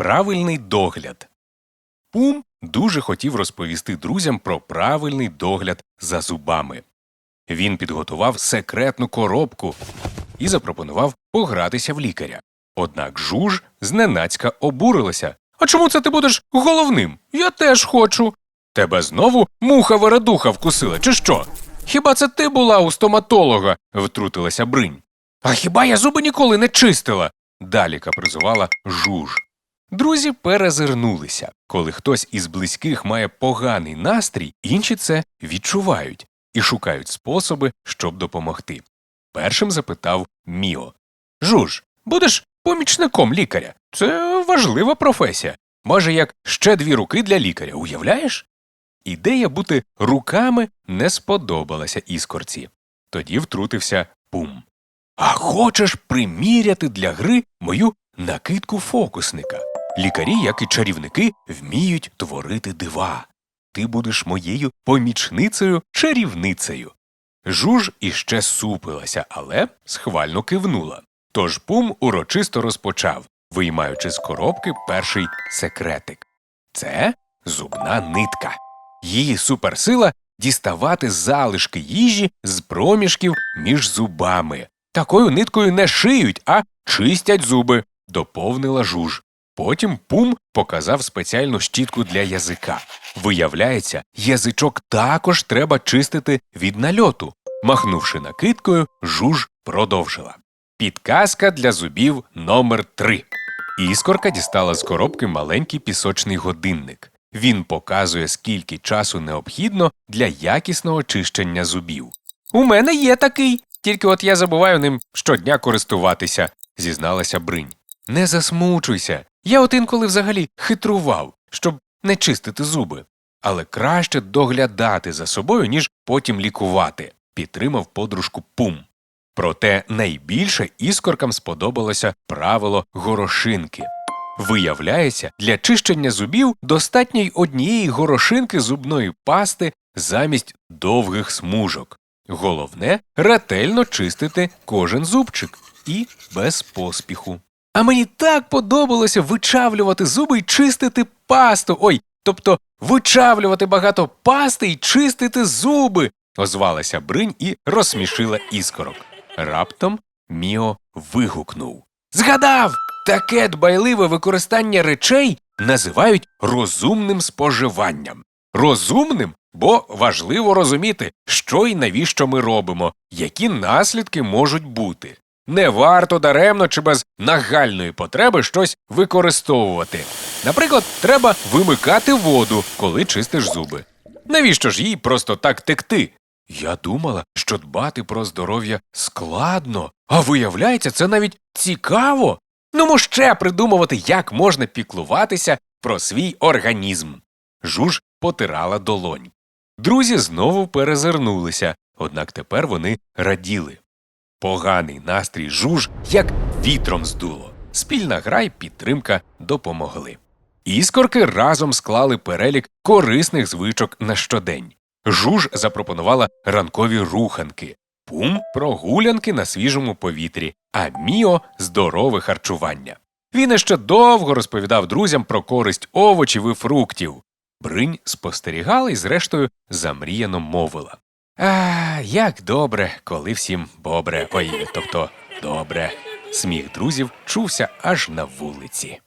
Правильний догляд. Пум дуже хотів розповісти друзям про правильний догляд за зубами. Він підготував секретну коробку і запропонував погратися в лікаря. Однак жуж зненацька обурилася. А чому це ти будеш головним? Я теж хочу. Тебе знову муха вередуха вкусила, чи що? Хіба це ти була у стоматолога? втрутилася бринь. А хіба я зуби ніколи не чистила? Далі капризувала жуж. Друзі перезирнулися. Коли хтось із близьких має поганий настрій, інші це відчувають і шукають способи, щоб допомогти. Першим запитав Міо. Жуж, будеш помічником лікаря. Це важлива професія. Може, як ще дві руки для лікаря, уявляєш? Ідея бути руками не сподобалася іскорці. Тоді втрутився пум. А хочеш приміряти для гри мою накидку фокусника? Лікарі, як і чарівники, вміють творити дива. Ти будеш моєю помічницею чарівницею. Жуж іще супилася, але схвально кивнула. Тож пум урочисто розпочав, виймаючи з коробки перший секретик. Це зубна нитка. Її суперсила діставати залишки їжі з проміжків між зубами. Такою ниткою не шиють, а чистять зуби, доповнила жуж. Потім пум показав спеціальну щітку для язика. Виявляється, язичок також треба чистити від нальоту. Махнувши накидкою, жуж продовжила. Підказка для зубів номер 3 Іскорка дістала з коробки маленький пісочний годинник. Він показує, скільки часу необхідно для якісного чищення зубів. У мене є такий, тільки от я забуваю ним щодня користуватися, зізналася бринь. Не засмучуйся. Я от інколи взагалі хитрував, щоб не чистити зуби. Але краще доглядати за собою, ніж потім лікувати, підтримав подружку Пум. Проте найбільше іскоркам сподобалося правило горошинки. Виявляється, для чищення зубів достатньо й однієї горошинки зубної пасти замість довгих смужок. Головне ретельно чистити кожен зубчик і без поспіху. А мені так подобалося вичавлювати зуби й чистити пасту. Ой, тобто вичавлювати багато пасти й чистити зуби. озвалася бринь і розсмішила іскорок. Раптом Міо вигукнув Згадав! Таке дбайливе використання речей називають розумним споживанням. Розумним, бо важливо розуміти, що і навіщо ми робимо, які наслідки можуть бути. Не варто даремно чи без нагальної потреби щось використовувати. Наприклад, треба вимикати воду, коли чистиш зуби. Навіщо ж їй просто так текти? Я думала, що дбати про здоров'я складно, а виявляється, це навіть цікаво. Ну, ще придумувати, як можна піклуватися про свій організм. Жуж потирала долонь. Друзі знову перезирнулися, однак тепер вони раділи. Поганий настрій жуж як вітром здуло. Спільна гра й підтримка допомогли. Іскорки разом склали перелік корисних звичок на щодень. Жуж запропонувала ранкові руханки, пум прогулянки на свіжому повітрі, а Міо здорове харчування. Він іще довго розповідав друзям про користь овочів і фруктів. Бринь спостерігала і, зрештою, замріяно мовила. А, як добре, коли всім бобре, ой, тобто добре. Сміх друзів чувся аж на вулиці.